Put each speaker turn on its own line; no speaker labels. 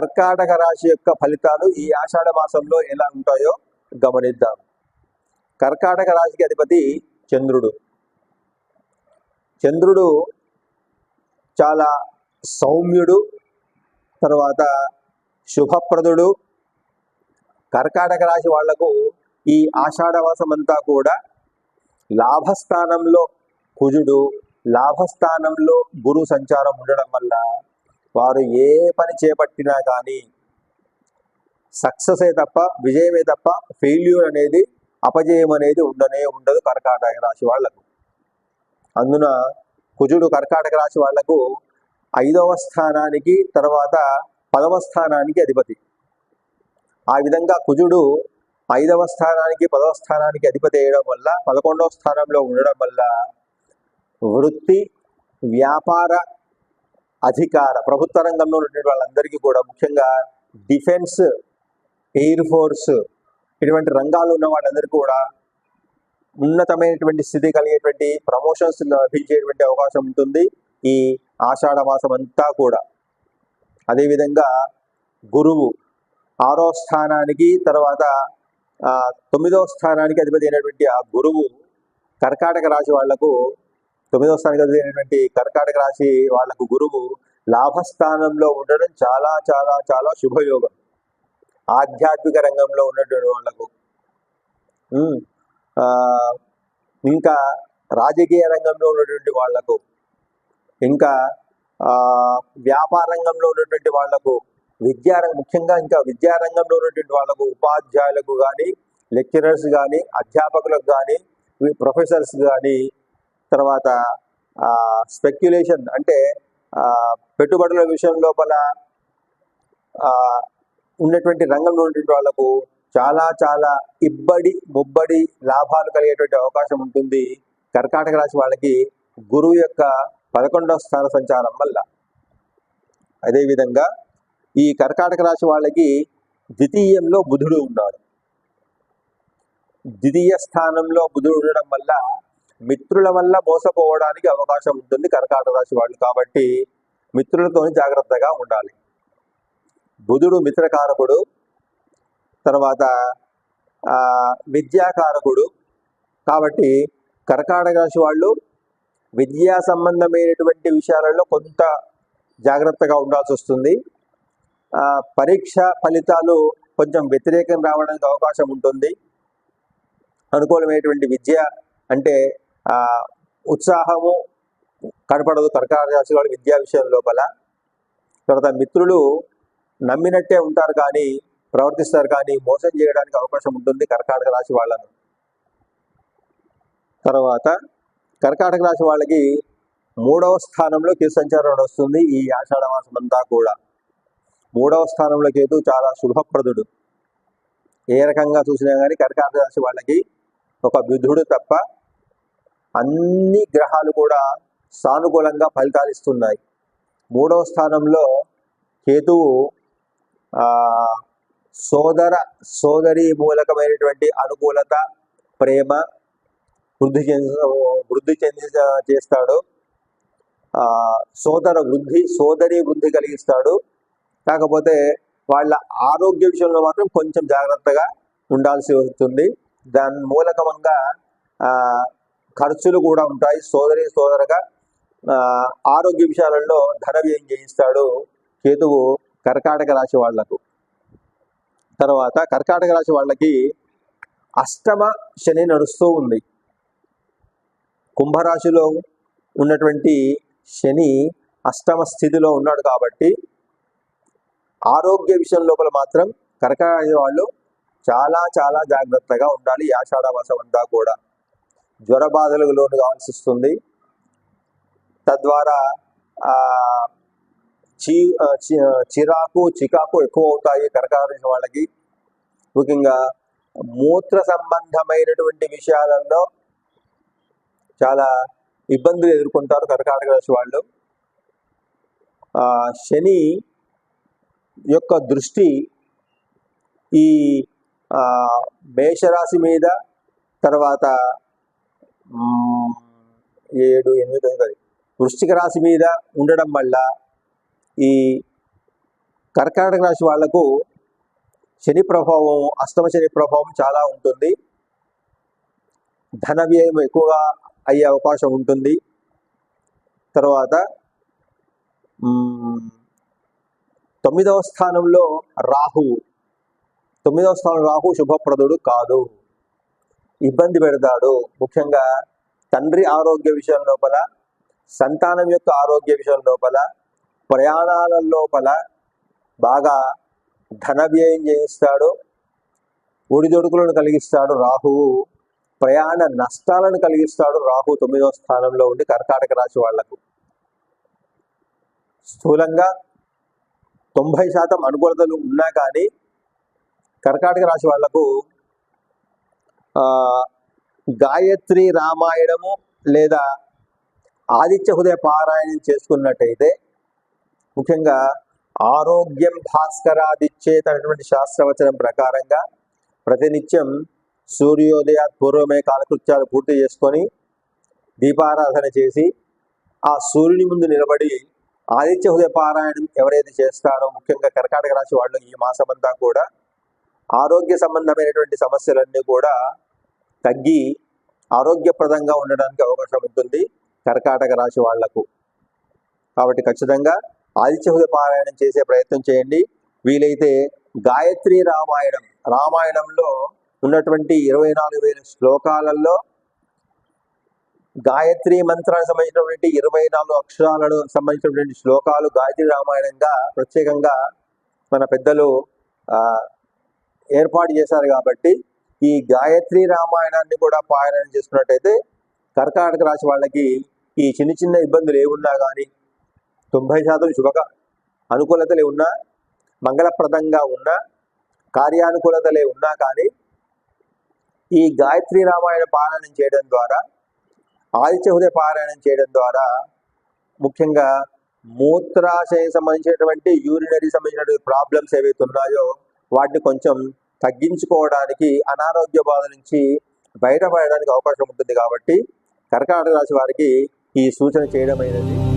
కర్కాటక రాశి యొక్క ఫలితాలు ఈ ఆషాఢ మాసంలో ఎలా ఉంటాయో గమనిద్దాం. కర్కాటక రాశికి అధిపతి చంద్రుడు. చంద్రుడు చాలా సౌమ్యుడు తర్వాత శుభప్రదుడు. కర్కాటక రాశి వాళ్ళకు ఈ ఆషాఢమాసం అంతా కూడా లాభస్థానంలో కుజుడు లాభస్థానంలో గురు సంచారం ఉండడం వల్ల వారు ఏ పని చేపట్టినా కానీ సక్సెస్ తప్ప విజయమే తప్ప ఫెయిల్యూర్ అనేది అపజయం అనేది ఉండనే ఉండదు కర్కాటక రాశి వాళ్ళకు. అందున కుజుడు కర్కాటక రాశి వాళ్ళకు ఐదవ స్థానానికి తర్వాత పదవ స్థానానికి అధిపతి. ఆ విధంగా కుజుడు ఐదవ స్థానానికి పదవ స్థానానికి అధిపతి వేయడం వల్ల పదకొండవ స్థానంలో ఉండడం వల్ల వృత్తి వ్యాపార అధికార ప్రభుత్వ రంగంలో ఉండే వాళ్ళందరికీ కూడా ముఖ్యంగా డిఫెన్స్ ఎయిర్ ఫోర్స్ ఇటువంటి రంగాలు ఉన్న వాళ్ళందరికీ కూడా ఉన్నతమైనటువంటి స్థితి కలిగేటువంటి ప్రమోషన్స్ లభించేటువంటి అవకాశం ఉంటుంది. ఈ ఆషాఢ మాసం అంతా కూడా. అదేవిధంగా గురువు ఆరో స్థానానికి తర్వాత తొమ్మిదవ తొమ్మిదో స్థానానికి అధిపతి అయినటువంటి ఆ గురువు కర్కాటక రాశి వాళ్ళకు తొమ్మిదవ స్థానానికి అయినటువంటి కర్కాటక రాశి వాళ్ళకు గురువు లాభస్థానంలో ఉండడం చాలా చాలా చాలా శుభయోగం. ఆధ్యాత్మిక రంగంలో ఉన్నటువంటి వాళ్ళకు ఇంకా రాజకీయ రంగంలో ఉన్నటువంటి వాళ్ళకు ఇంకా వ్యాపార రంగంలో ఉన్నటువంటి వాళ్ళకు విద్యారంగం ముఖ్యంగా ఇంకా విద్యారంగంలో ఉన్నటువంటి వాళ్ళకు ఉపాధ్యాయులకు కానీ లెక్చరర్స్ కానీ అధ్యాపకులకు కానీ ప్రొఫెసర్స్ కానీ తర్వాత స్పెక్యులేషన్ అంటే పెట్టుబడుల విషయం లోపల ఉన్నటువంటి రంగంలో ఉన్నటువంటి వాళ్ళకు చాలా చాలా ఇబ్బడి ముబ్బడి లాభాలు కలిగేటువంటి అవకాశం ఉంటుంది. కర్కాటక రాశి వాళ్ళకి గురువు యొక్క పదకొండవ స్థాన సంచారం వల్ల. అదేవిధంగా ఈ కర్కాటక రాశి వాళ్ళకి ద్వితీయంలో బుధుడు ఉన్నాడు. ద్వితీయ స్థానంలో బుధుడు ఉండడం వల్ల మిత్రుల వల్ల మోసపోవడానికి అవకాశం ఉంటుంది కర్కాటక రాశి వాళ్ళు కాబట్టి మిత్రులతో జాగ్రత్తగా ఉండాలి. బుధుడు మిత్రకారకుడు తర్వాత విద్యాకారకుడు కాబట్టి కర్కాటక రాశి వాళ్ళు విద్యా సంబంధమైనటువంటి విషయాలలో కొంత జాగ్రత్తగా ఉండాల్సి వస్తుంది. పరీక్ష ఫలితాలు కొంచెం వ్యతిరేకం రావడానికి అవకాశం ఉంటుంది. అనుకూలమైనటువంటి విద్య అంటే ఉత్సాహము కనపడదు. కనకారాశి వాడి వాళ్ళ విద్యా విషయం లోపల. తర్వాత మిత్రులు నమ్మినట్టే ఉంటారు కానీ ప్రవర్తిస్తారు కానీ మోసం చేయడానికి అవకాశం ఉంటుంది కర్కాటక రాశి వాళ్ళను. తర్వాత కర్కాటక రాశి వాళ్ళకి మూడవ స్థానంలో కేతు సంచారం వస్తుంది ఈ ఆషాఢ మాసం అంతా కూడా. మూడవ స్థానంలో కేతు చాలా శుభప్రదుడు. ఏ రకంగా చూసినా కానీ కర్కాటక రాశి వాళ్ళకి ఒక బుధుడు తప్ప అన్ని గ్రహాలు కూడా సానుకూలంగా ఫలితాలు ఇస్తున్నాయి. మూడవ స్థానంలో కేతువు సోదర సోదరి మూలకమైనటువంటి అనుకూలత ప్రేమ వృద్ధి చెంది వృద్ధి చెంది చేస్తాడు. సోదర వృద్ధి సోదరి వృద్ధి కలిగిస్తాడు. కాకపోతే వాళ్ళ ఆరోగ్య విషయంలో మాత్రం కొంచెం జాగ్రత్తగా ఉండాల్సి వస్తుంది. దాని మూలకంగా ఖర్చులు కూడా ఉంటాయి. సోదరి సోదరగా ఆరోగ్య విషయాలలో ధన వ్యయం చేయిస్తాడు కేతువు కర్కాటక రాశి వాళ్ళకు తర్వాత కర్కాటక రాశి వాళ్ళకి అష్టమ శని నడుస్తూ ఉంది. కుంభరాశిలో ఉన్నటువంటి శని అష్టమ స్థితిలో ఉన్నాడు కాబట్టి ఆరోగ్య విషయం లోపల మాత్రం కర్కాటక వాళ్ళు చాలా చాలా జాగ్రత్తగా ఉండాలి. ఆషాఢ మాసం అంతా కూడా. జ్వర బాధలకు లోను కావాల్సి వస్తుంది. తద్వారా చీ చి చి- చిరాకు చికాకు ఎక్కువ అవుతాయి కర్కాటక వాళ్ళకి. ముఖ్యంగా మూత్ర సంబంధమైనటువంటి విషయాలలో చాలా ఇబ్బందులు ఎదుర్కొంటారు కర్కాటక రాశి వాళ్ళు. శని యొక్క దృష్టి ఈ మేషరాశి మీద తర్వాత ఏడు ఎనిమిది తొమ్మిది వృశ్చిక రాశి మీద ఉండడం వల్ల ఈ కర్కాటక రాశి వాళ్ళకు శని ప్రభావం అష్టమ శని ప్రభావం చాలా ఉంటుంది. ధన వ్యయం ఎక్కువగా అయ్యే అవకాశం ఉంటుంది. తర్వాత తొమ్మిదవ స్థానంలో రాహువు. తొమ్మిదవ స్థానం రాహు శుభప్రదుడు కాదు. ఇబ్బంది పెడతాడు. ముఖ్యంగా తండ్రి ఆరోగ్య విషయం లోపల సంతానం యొక్క ఆరోగ్య విషయం లోపల ప్రయాణాల లోపల బాగా ధన వ్యయం చేయిస్తాడు. ఒడిదొడుకులను కలిగిస్తాడు. రాహువు ప్రయాణ నష్టాలను కలిగిస్తాడు. రాహు తొమ్మిదవ స్థానంలో ఉండి కర్కాటక రాశి వాళ్ళకు. స్థూలంగా తొంభై శాతం అనుకూలతలు ఉన్నా కానీ కర్కాటక రాశి వాళ్ళకు గాయత్రి రామాయణము లేదా ఆదిత్య హృదయ పారాయణం చేసుకున్నట్టయితే ముఖ్యంగా ఆరోగ్యం భాస్కరాదిచ్చేత అనేటువంటి శాస్త్రవచనం ప్రకారంగా ప్రతినిత్యం సూర్యోదయ పూర్వమే కాలకృత్యాలు పూర్తి చేసుకొని దీపారాధన చేసి ఆ సూర్యుని ముందు నిలబడి ఆదిత్య హృదయ పారాయణం ఎవరైతే చేస్తారో ముఖ్యంగా కర్కాటక రాశి వాళ్ళు ఈ మాసమంతా కూడా ఆరోగ్య సంబంధమైనటువంటి సమస్యలన్నీ కూడా తగ్గి ఆరోగ్యప్రదంగా ఉండడానికి అవకాశం ఉంటుంది కర్కాటక రాశి వాళ్ళకు. కాబట్టి ఖచ్చితంగా ఆదిత్యహృద పారాయణం చేసే ప్రయత్నం చేయండి. వీలైతే గాయత్రి రామాయణం రామాయణంలో ఉన్నటువంటి ఇరవై నాలుగు వేల శ్లోకాలలో గాయత్రి మంత్రానికి సంబంధించినటువంటి ఇరవై నాలుగు అక్షరాలను సంబంధించినటువంటి శ్లోకాలు గాయత్రి రామాయణంగా ప్రత్యేకంగా మన పెద్దలు ఏర్పాటు చేశారు కాబట్టి ఈ గాయత్రి రామాయణాన్ని కూడా పారాయణం చేసుకున్నట్టయితే కర్కాటక రాశి వాళ్ళకి ఈ చిన్న చిన్న ఇబ్బందులు ఏమున్నా కానీ తొంభై శాతం శుభక అనుకూలతలే ఉన్నా మంగళప్రదంగా ఉన్నా కార్యానుకూలతలే ఉన్నా కానీ ఈ గాయత్రి రామాయణ పారాయణం చేయడం ద్వారా ఆదిత్య హృదయ పారాయణం చేయడం ద్వారా ముఖ్యంగా మూత్రాశయం సంబంధించినటువంటి యూరినరీ సంబంధించినటువంటి ప్రాబ్లమ్స్ ఏవైతే ఉన్నాయో వాటిని కొంచెం తగ్గించుకోవడానికి అనారోగ్య బాధ నుంచి బయటపడడానికి అవకాశం ఉంటుంది కాబట్టి కర్కాటక రాశి వారికి ఈ సూచన చేయడం అయినది